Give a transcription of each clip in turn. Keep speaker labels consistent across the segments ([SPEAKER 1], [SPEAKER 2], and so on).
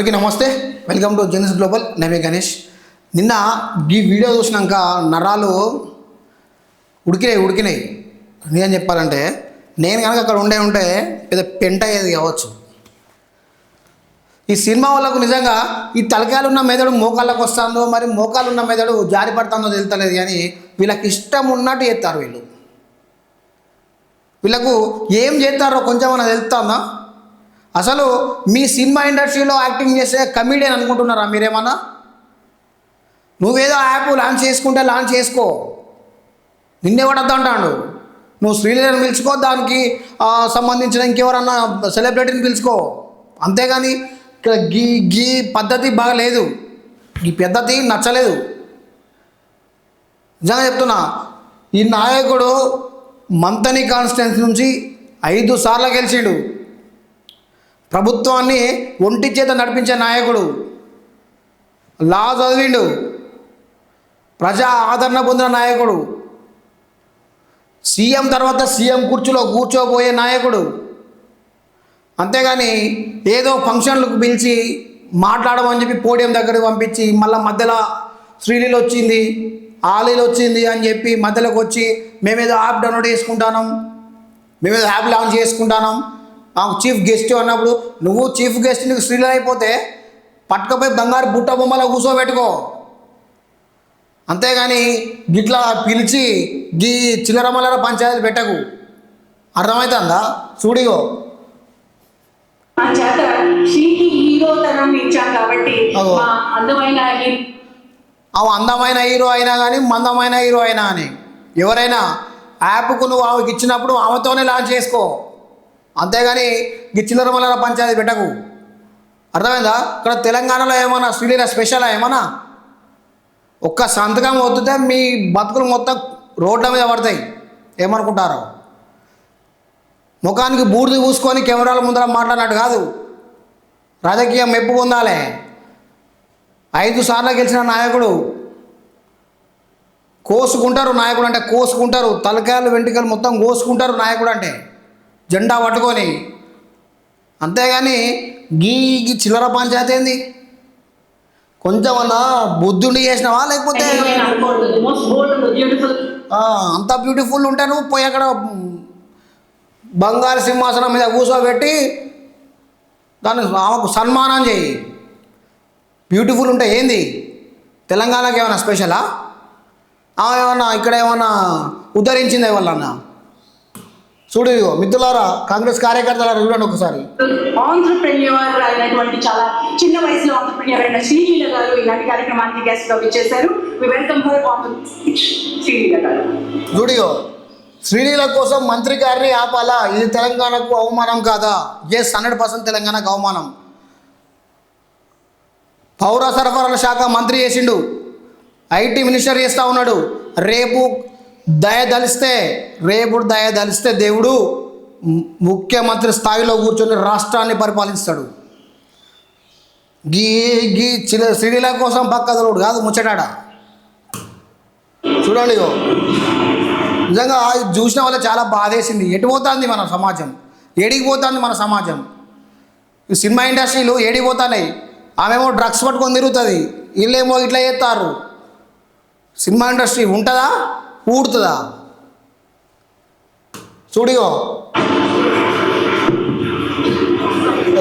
[SPEAKER 1] అందరికీ నమస్తే. Welcome to gems global నవే గణేష్. నిన్న ఈ వీడియో చూసినాక నరాలు ఉడికినాయి ఉడికినాయి. నిజం చెప్పాలంటే నేను కనుక అక్కడ ఉండే ఉంటే పెద్ద పెంట అయ్యేది కావచ్చు. ఈ సినిమా వాళ్ళకు నిజంగా ఈ తలకాయలు ఉన్న మెదడు మోకాళ్ళకు వస్తుందో మరి మోకాలు ఉన్న మెదడు జారి పడుతుందో తెలుస్తలేదు కానీ వీళ్ళకి ఇష్టం ఉన్నట్టు చేస్తారు వీళ్ళు. వీళ్ళకు ఏం చేస్తారో కొంచెం మనకు తెలుస్తుందా? అసలు మీ సినిమా ఇండస్ట్రీలో యాక్టింగ్ చేసే కమీడియన్ అనుకుంటున్నారా మీరేమన్నా? నువ్వేదో యాప్ లాంచ్ చేసుకుంటే లాంచ్ చేసుకో. నిన్నే పడద్దు అంటాడు నువ్వు శ్రీలీలను పిలుచుకో దానికి సంబంధించిన ఇంకెవరన్నా సెలబ్రిటీని పిలుచుకో. అంతేగాని గీ గీ పద్ధతి బాగలేదు. ఈ పద్ధతి నచ్చలేదు. నిజంగా చెప్తున్నా ఈ నాయకుడు మంతని కాన్స్టిట్యున్సీ నుంచి ఐదు సార్లు గెలిచిండు. ప్రభుత్వాన్ని ఒంటి చేత నడిపించే నాయకుడు. లా చదివిండు. ప్రజా ఆదరణ పొందిన నాయకుడు. సీఎం తర్వాత సీఎం కుర్చీలో కూర్చోబోయే నాయకుడు. అంతేగాని ఏదో ఫంక్షన్లకు పిలిచి మాట్లాడమని చెప్పి పోడియం దగ్గరికి పంపించి మళ్ళీ మధ్యలో శ్రీలీలు వచ్చింది ఆలీలు వచ్చింది అని చెప్పి మధ్యలోకి వచ్చి మేమేదో యాప్ డౌన్లోడ్ చేసుకుంటాం మేమేదో యాప్ లాంచ్ చేసుకుంటాం మాకు చీఫ్ గెస్ట్ అన్నప్పుడు నువ్వు చీఫ్ గెస్ట్ నీకు శ్రీలీల అయిపోతే పట్టుకపోయి బంగారు బుట్ట బొమ్మలో కూర్చోబెట్టుకో. అంతేగాని గిట్లా పిలిచి గీ చిల్లరమల్లర పంచాయతీ పెట్టకు. అర్థమవుతుందా చూడిగో. అవి అందమైన హీరో అయినా కానీ మందమైన హీరో అయినా అని. ఎవరైనా యాప్కు నువ్వు ఆమెకి ఇచ్చినప్పుడు ఆమెతోనే లాంచ్ చేసుకో. అంతేగాని ఈ చిల్లర మల్లర పంచాయతీ పెట్టకు. అర్థమైందా? ఇక్కడ తెలంగాణలో ఏమన్నా శ్రీలీల స్పెషల్ ఏమన్నా? ఒక్క సంతకం వద్దుతే మీ బతుకులు మొత్తం రోడ్ల మీద పడతాయి. ఏమనుకుంటారు? ముఖానికి బూడిద పూసుకొని కెమెరాల ముందర మాట్లాడినట్టు కాదు. రాజకీయం మెప్పు పొందాలి. ఐదు సార్లు గెలిచిన నాయకుడు కోసుకుంటారు నాయకుడు అంటే కోసుకుంటారు. తలకాయలు వెంట్రుకలు మొత్తం కోసుకుంటారు నాయకుడు అంటే. జెండా పట్టుకొని. అంతేగాని గీ గీ చిల్లర పంచాయతీ ఏంది? కొంచెం అన్న బుద్ధుండి చేసినావా లేకపోతే? అంత బ్యూటిఫుల్ ఉంటే నువ్వు పోయి అక్కడ బంగారు సింహాసనం మీద కూర్చోబెట్టి దాన్ని ఆమెకు సన్మానం చేయి. బ్యూటిఫుల్ ఉంటే ఏంది? తెలంగాణకి ఏమైనా స్పెషలా? ఆమె ఏమన్నా ఇక్కడ ఏమన్నా ఉద్ధరించింది ఎవరన్నా? చూడు ఇదిగో మిత్రులారా కాంగ్రెస్ కార్యకర్తల చూడండి ఒకసారి.
[SPEAKER 2] ఆంటర్ప్రెన్యూర్ అయినటువంటి చాలా చిన్న వయసులో ఆంటర్ప్రెన్యూర్ అయిన శ్రీలీల గారు ఇలాంటి కార్యక్రమానికి గెస్ట్గా we welcome her on Sreeleela గారు.
[SPEAKER 1] శ్రీలీల కోసం మంత్రి గారిని ఆపాలా? ఇది తెలంగాణకు అవమానం కాదా? ఎస్ హండ్రెడ్ పర్సెంట్ తెలంగాణకు అవమానం. పౌర సరఫరాల శాఖ మంత్రి చేసిండు. ఐటీ మినిస్టర్ చేస్తూ ఉన్నాడు. రేపు దయ దలిస్తే రేపు దయ దలిస్తే దేవుడు ముఖ్యమంత్రి స్థాయిలో కూర్చొని రాష్ట్రాన్ని పరిపాలిస్తాడు. గీ గీ చిల సిరిల కోసం పక్కదలుడు కాదు ముచ్చటాడ? చూడండి నిజంగా చూసిన వల్ల చాలా బాధేసింది. ఎటు పోతుంది మన సమాజం? ఏడికి పోతుంది మన సమాజం? ఈ సినిమా ఇండస్ట్రీలు ఏడికి పోతున్నాయి? ఆమెమో డ్రగ్స్ పట్టుకొని తిరుగుతుంది. వీళ్ళేమో ఇట్లా చేస్తారు సినిమా ఇండస్ట్రీ ఉంటుందా? ఊడుతుందా? చూడిగో.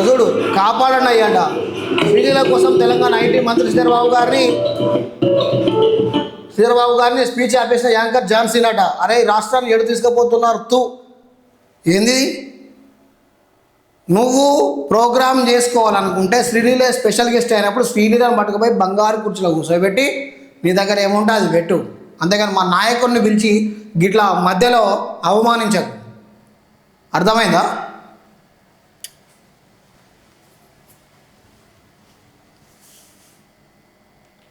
[SPEAKER 1] చూడు కాపాడండి అయ్యంట. శ్రీలీల కోసం తెలంగాణ ఐటీ మంత్రి శ్రీధరబాబు గారిని శ్రీధరబాబు గారిని స్పీచ్ ఆపేసిన యాంకర్ జాన్సీన్ అట అరే రాష్ట్రాన్ని ఎడు తీసుకుపోతున్నారు తూ? ఏంది? నువ్వు ప్రోగ్రామ్ చేసుకోవాలనుకుంటే శ్రీలీల స్పెషల్ గెస్ట్ అయినప్పుడు శ్రీలీలను పట్టుకుపోయి బంగారు కుర్చీలో కూర్చోబెట్టి నీ దగ్గర ఏముంటే అది పెట్టు. అంతేగాని మా నాయకుడిని పిలిచి గిట్లా మధ్యలో అవమానించకు. అర్థమైందా?